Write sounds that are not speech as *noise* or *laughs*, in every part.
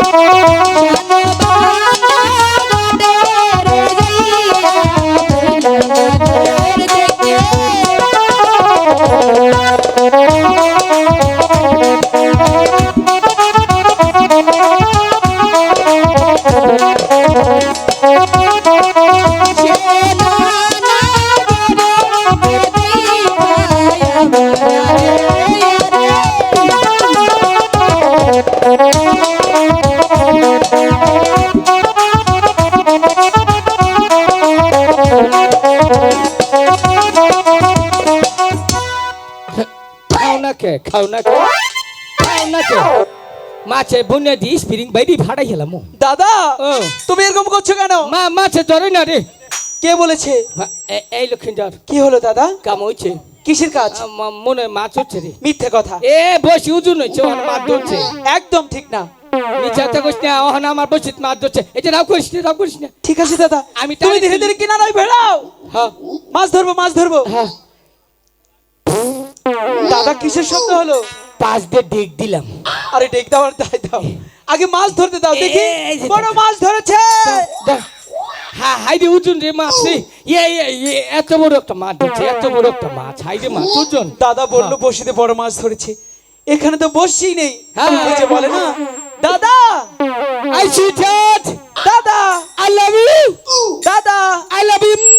Música খাও না খাও না মাছে বুনে দি স্পিরিং বাইদি ফাড়াই গেলাম দাদা তুমি এরকম করছ কেন? মা মাছে ধরে না রে। কে বলেছে? এই লক্ষিন্দর। কি হলো দাদা? কাম হইছে। কিসের কাজ? মনে মাছ হচ্ছে রে। মিথ্যে কথা। এ বসি উজুন হচ্ছে আমার মাছ ধরছে। একদম ঠিক না। মিছাতে কইস না ওখানে আমার বসে মাছ ধরছে। এই যে রাও করিস না রাও করিস না। ঠিক আছে দাদা। আমি তুমি ধীরে ধীরে কিনারায় বেড়াও। হ্যাঁ। মাছ ধরবো মাছ ধরবো। হ্যাঁ। দাদা কিসের শব্দ হলো? পাঁচ দিয়ে ডিগ দিলাম। আরে ডেক দাও আর দাই দাও। আগে মাছ ধরতে দাও দেখি। বড় মাছ ধরেছে। হ্যাঁ হাইরে উজুন রে মাছ রে ইয়ে ইয়ে, ইয়ে এত বড় একটা মাছ ধরছে এত বড় একটা মাছ দাদা বলল বসিতে বড় মাছ ধরেছে। এখানে তো বসছি নেই। হ্যাঁ। বলে না? দাদা! আই সুইট দাদা! আই লাভ ইউ দাদা! Love you.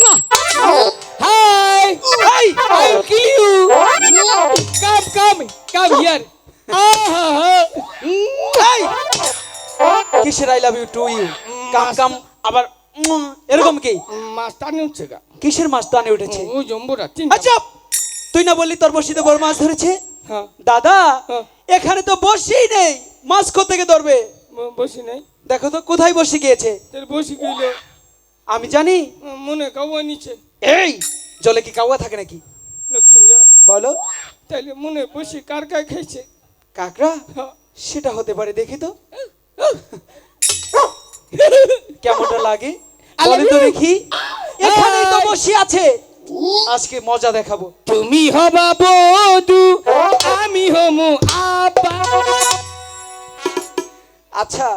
Come here. এই! কিসের I love you too you come come আবার এরকম কি? গা। কিসের উঠেছে? ও জম্বুরা আচ্ছা তুই না বললি তোর বসিতে বড় মাছ ধরেছে? হ্যাঁ। দাদা হ্যাঁ। এখানে তো বসেই নেই। মাছ কোথেকে ধরবে? বসি নাই। দেখো তো কোথায় বসে গিয়েছে? তোর বসি গেল আমি জানি। মনে কাওয়া নিচে। এই জলে কি কাউয়া থাকে নাকি লক্ষ্মীন্দর বলো তাইলে মনে বসি কার কার খাইছে কাকড়া? হ্যাঁ। সেটা হতে পারে দেখি তো। কেমনটা লাগে? বলে তো দেখি। এখানেই তো বসে আছে। আজকে মজা দেখাবো। তুমি হবা বধু আমি হমু আব্বা আচ্ছা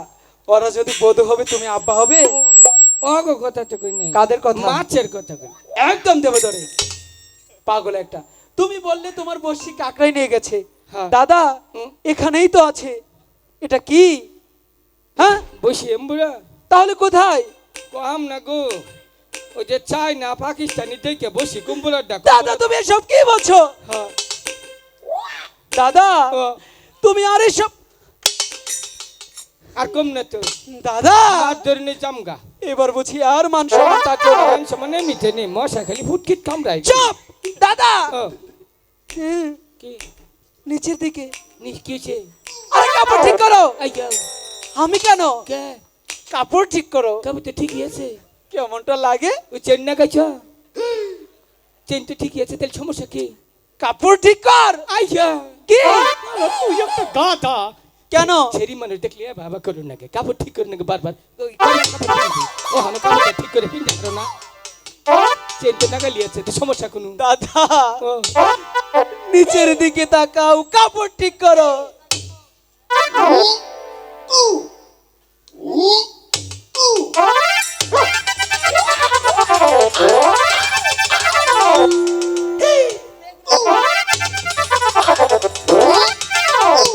ওরা যদি বধূ হবে তুমি আব্বা হবে? ওগো কথা তো কই নাই। কাদের কথা? মাছের কথা একদম দেবে ধরে পাগল একটা। তুমি বললে তোমার বসি কাকড়াই নিয়ে গেছে। হ্যাঁ। দাদা এখানেই তো আছে। এটা কি? হ্যাঁ? বসি এম্বুরা। তাহলে কোথায়? কম না গো। ওই যে চাই না পাকিস্তানি দেখে বসি কুম্বুলার ডাক। দাদা তুমি এসব কি বলছো? হ্যাঁ। দাদা তুমি আর এসব আর কম না তো। দাদা! আর ধরে নে জামগা। এবার বুঝি আর মান সম্মান থাকল না। মান সমানে মিঠে নেই। মশা খালি ফুটকিট কামড়াই চুপ! দাদা! ও, নিচের দিকে। নি আরে কাপড় ঠিক করো। আমি কেন? কে? কাপড় ঠিক করো। কবে তো ঠিকই আছে। কেমনটা লাগে? ওই চেন না গেছ চেন তো ঠিকই আছে তাহলে সমস্যা কি? কাপড় ঠিক কর। আইয়া। কি? তুই একটা গাধা। কেন? ছেড়ি মানুষ দেখলে বাবা করুন নাকি কাপড় ঠিক করে নাকি বারবার। কাপড়। ও হানো কাপড়টা ঠিক করে পিনতে না। চেনটা নাগা লিয়েছে তো সমস্যা কোনো? দাদা নিচের দিকে তাকাও কাপড় ঠিক করো।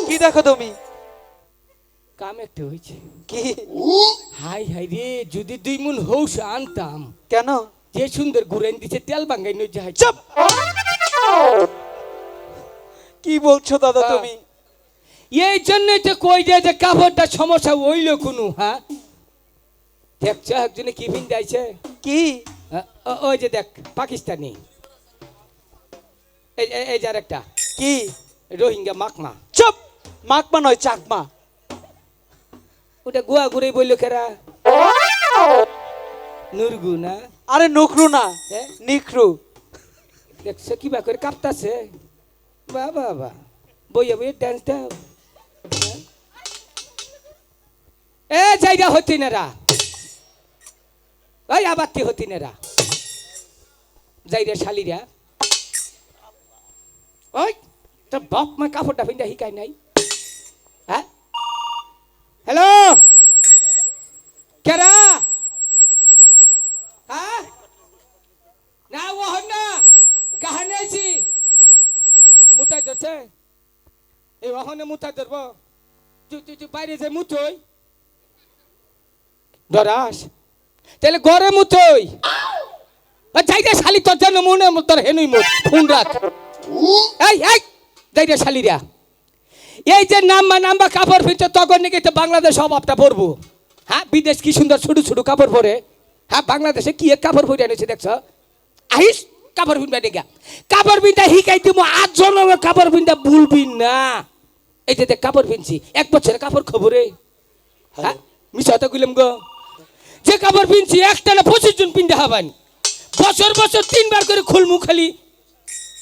কি দেখো তুমি? কাম একটা হয়েছে। কি? হাই হাই রে যদি দুই মন হৌস আনতাম। কেন? যে সুন্দর ঘুরেন দিছে তেল বাঙ্গাই নই যাই চুপ! কি বলছো দাদা। তুমি? এই জন্যই যে কই যে যে কাপড়টা সমস্যা হইল কোনো হ্যাঁ? দেখছ একজনে কি ভিন যাইছে কি? ওই যে দেখ পাকিস্তানি। এই এই- এই যে আরেকটা। কি? রোহিঙ্গা মাকমা। চুপ! মাকমা নয় চাকমা। ওটা গোয়া ঘুরে বলল কেরা? নুরগু না? আরে নখরু না? নিখরু দেখছ কিবা করে কাঁপতাছে? বা বা বা। বইয়া বইয়া দাও। হ্যাঁ? এ জায়গা হতি নেরা ওই আবাত্তি হতি নেরা যাইরে শালিরা ওই তোর বাপ মা কাপড়টা ফিন্দা শিকাই নাই। হ্যাঁ হ্যালো কেরা হ্যাঁ না ও হন না গাহানে আইছি মুতাই ধরছে এই তুই বাইরে যে তাহলে ঘরে মুতই। যাইরে শালি, তোর জন্য মনে, তোর হেনুই মুত ফোন রাখ এই যাইরে শালিরা এই যে নাম্বা নাম্বা কাপড় ফিরছে, তখন নাকি তো বাংলাদেশ অভাবটা পরবো হ্যাঁ বিদেশ কি সুন্দর ছোট ছোট কাপড় পরে। হ্যাঁ বাংলাদেশে কি কাপড় পরে এনেছে দেখছ? আহিস, কাপড় পিনবা দেখা। কাপড় পিনটা শিখাই দিব, আজ জন্মে কাপড় পিনটা ভুলবি না। এই যে কাপড় পিনছি এক বছরে কাপড় খবরে হ্যাঁ মিশা তো গেলাম গো। যে কাপড় পিনছি একটা না পঁচিশ জন পিনতে হবান। বছর বছর তিনবার করে খুলমু খালি।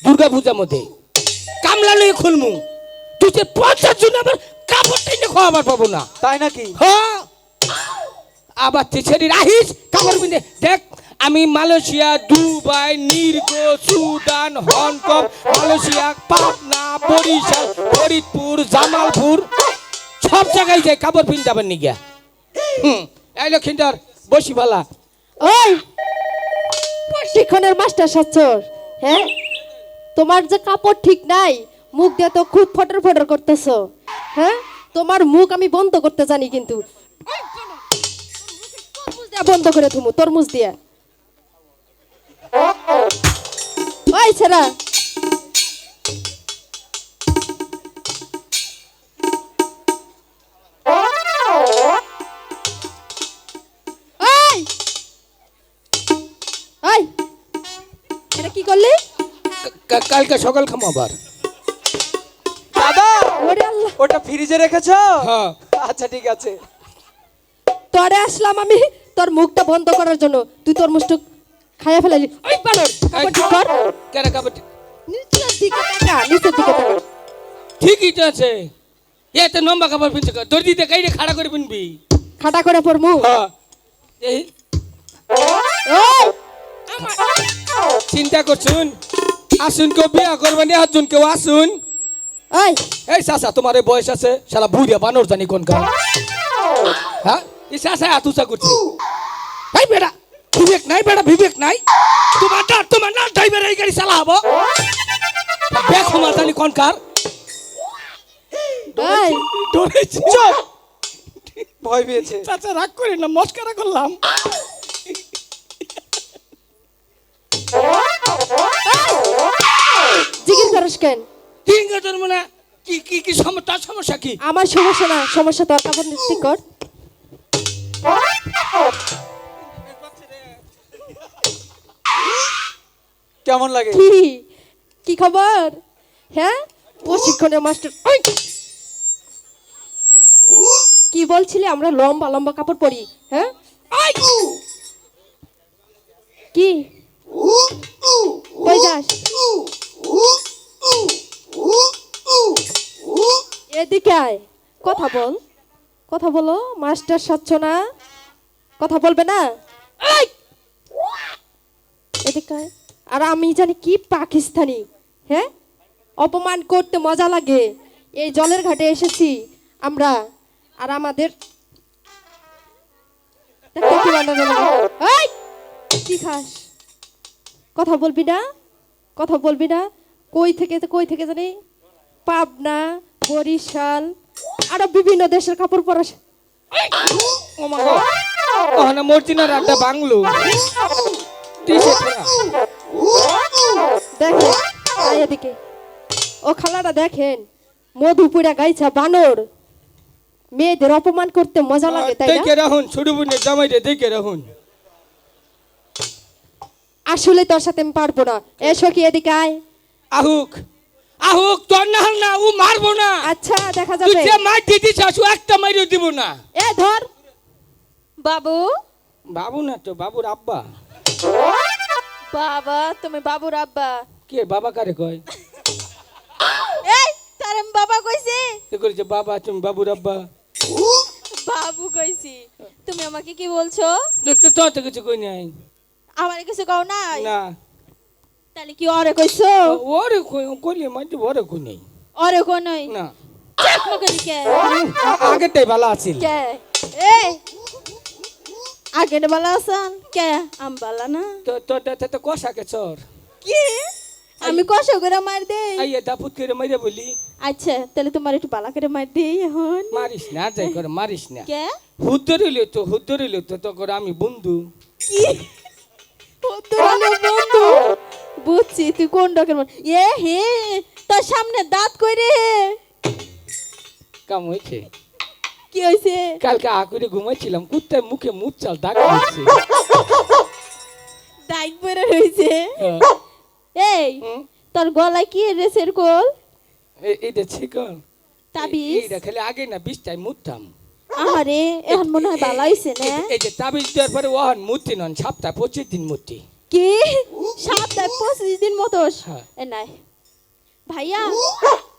দুর্গা পূজার মধ্যে। কামলা লয়ে খুলমু। তুই যে পঞ্চাশ জন আবার কাপড় টেনে খাওয়াবার পাবো না। তাই নাকি? হ্যাঁ। আবার তুই ছেড়ে রাহিস কাপড় পিনতে। দেখ আমি Malaysia, Dubai, নির্গো, Sudan, Hong Kong, Malaysia Patna Barishal, Faridpur, Jamalpur, সব জায়গায় যাই কাপড় পিনতে নিগিয়া হুম, এই লক্ষিন্দর, বসি ভালা। ওই, প্রশিক্ষণের মাস্টার সাচ্চর হ্যাঁ? তোমার যে কাপড় ঠিক নাই, মুখ দিয়ে তো খুব ফটর ফটর করতেছো হ্যাঁ? তোমার মুখ আমি বন্ধ করতে জানি কিন্তু। বন্ধ করে থুমু, তরমুজ দিয়া। ছেড়া কি করলি? কালকে সকাল খামো আবার। দাদা ওটা ফ্রিজে রেখেছো? হ্যাঁ। আচ্ছা ঠিক আছে। তোরে আসলাম আমি তোর মুখটা বন্ধ করার জন্য। তুই তোর মুখটা খাইয়া ফেলালি ওই ঠিক কর। কাপড় নিচের দিকে টাকা নিচের দিকে টাকা ঠিকই তো আছে। এতে লম্বা কাপড় পিনছে দর্জিতে কাইরে খাড়া করে পিনবি। খাটা করে পড়মু হ্যাঁ। এই। চিন্তা করছুন? আসুন কেউ বিয়া করবেন আসুন কেউ আসুন। ওই এই চাচা তোমার এই বয়স আছে সারা বুড়িয়া বানর জানি কোন কার। হ্যাঁ? এই চাচা আতুচা করছে। এই বেটা বিবেক নাই বেটা বিবেক নাই। তোমার না তোমার না ড্রাইভার এই গাড়ি চালা হব। দেখো মা জানি কোন কার? ওই ডরেছি ভয় পেয়েছে। চাচা রাগ করে না মস্কারা করলাম। জিজ্ঞেস করিস কেন? গাছের মানে কি কি কি সম- তার সমস্যা কি? আমার সমস্যা না সমস্যা তোর কাপড় ঠিক কর। কেমন লাগে? কি? কি খবর? হ্যাঁ? প্রশিক্ষণের মাস্টার কি? বলছিলি? আমরা লম্বা লম্বা কাপড় পরি হ্যাঁ? কি? কই যাস? এদিকে আয়। কথা বল। কথা বলো মাস্টার সাচ্ছ না? কথা বলবে না? এদিকে আয়। আর আমি জানি কি পাকিস্তানি হ্যাঁ? অপমান করতে মজা লাগে। এই জলের ঘাটে এসেছি আমরা। আর আমাদের কি খাস? কথা বলবি না? কথা বলবি না? কই থেকে কই থেকে জানি? পাবনা বরিশাল আরও বিভিন্ন দেশের কাপড় পরা মা মর্জিনার আড্ডা বাংলো। দেখেন আয় এদিকে। ও খালাটা দেখেন মধুপুরা গাইছা বানর। মেয়েদের অপমান করতে মজা লাগে তাই না? দেখে রাহুন ছোট বোনের দেখে রাহুন আসলে তোর সাথে আমি পারব না। এসো কি এদিকে আয়। আহুক আহুক তোর না হল না ও মারবো না। আচ্ছা দেখা তুই যাবে। যে মার দিতে চাসু একটা মাইরও দিব না। এ ধর। বাবু? বাবু না তো বাবুর আব্বা। বাবা তুমি বাবুর আব্বা। কে বাবা কারে কয়? এই তার বাবা কইছি। এ করেছে বাবা তুমি বাবুর আব্বা? বাবু কইছি। তুমি আমাকে কি বলছো? তো তো- তো কিছু কই নাই। আমার কিছু কও নাই? না। তাহলে কি অরে কইছো? ওরে কই- কইলে মাঝে ওরে কই নাই। অরে কো নাই? না। চেক মকরি কে? আ- ভালো আছিল। কে? এই আগে বালা আসান কে? আম বালা না? তো তো তো- তো- তো কষাকে চর? কি? আমি কষ্ট করে মার দেই। আইয়ে দাপুত করে মাইরে বলি। আচ্ছা তাহলে তোমার একটু বালা করে মার দেই এখন। মারিস না যাই করে মারিস না। কে? হুদ ধরিলে তো হুদ ধরিলে তো তো করে আমি বন্ধু। কি? উত্তরালে বন্ধু। বুঝছি তুই কোন ডকের মন এ হে তোর সামনে দাঁত কই রে কাম হয়েছে কি হইছে কালকে আ করে ঘুমাইছিলাম কুত্তার মুখে মুখ চাল দাগ হচ্ছে দাইত পরে রইছে এই তোর গলায় কি রেসের কোল? এইটা ছিকন তাবিজ? এইটা খালি আগে না বিশটাই মুততাম। আহারে এখন মনে হয় ভালো হইছে না? এই- যে তাবিজ দেওয়ার পরে ওহন মূর্তি নন সপ্তাহ পঁচিশ দিন মূর্তি কি? সপ্তাহে পঁচিশ দিন মতো হ্যাঁ। এ নাই। ভাইয়া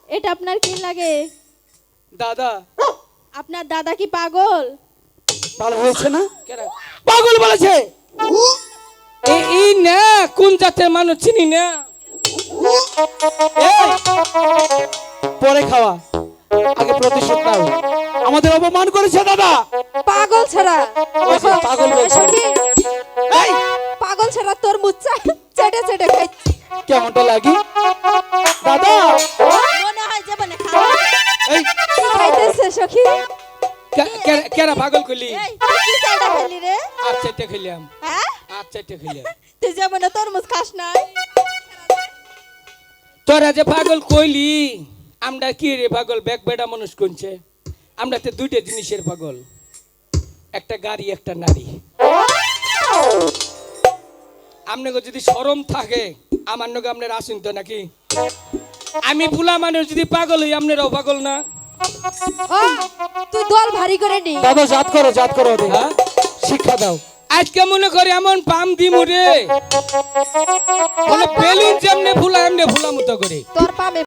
এটা আপনার কি লাগে? দাদা আপনার দাদা কি পাগল? ভালো হয়েছে না? পাগল বলেছে। এই এই না কোন জাতের মানুষ চিনি না? পরে খাওয়া। আগে প্রতিশোধ নাও। আমাদের অপমান করেছে দাদা। পাগল ছাড়া। পাগল বলছে। এই! পাগল ছাড়া তোর মুচ্চা চেটে চেটে কেমনটা লাগি? দাদা! সখী? কেরা পাগল করলি? আর চারটে খেলাম হ্যাঁ? আর চারটে খেলাম *laughs* তুই যেমন তরমুজ খাস নাই। তোরা যে পাগল কইলি আমরা কি রে পাগল? ব্যাগ বেড়া মানুষ কোনছে আমরা তো দুইটা জিনিসের পাগল। একটা গাড়ি একটা নারী। আপনাকে যদি সরম থাকে আমার নগে আপনার আসুন তো নাকি? আমি ভুলা মানুষ যদি পাগল হই আপনারাও পাগল না। তুই দল ভারী করে নি দাদা জাত করো জাত করো ওদের। হ্যাঁ? শিক্ষা দাও আজকে মনে করে এমন পাম দিমু রে মানে বেলুন যেমনে ফুলা এমনে ফুলা মতো করে তোর পামে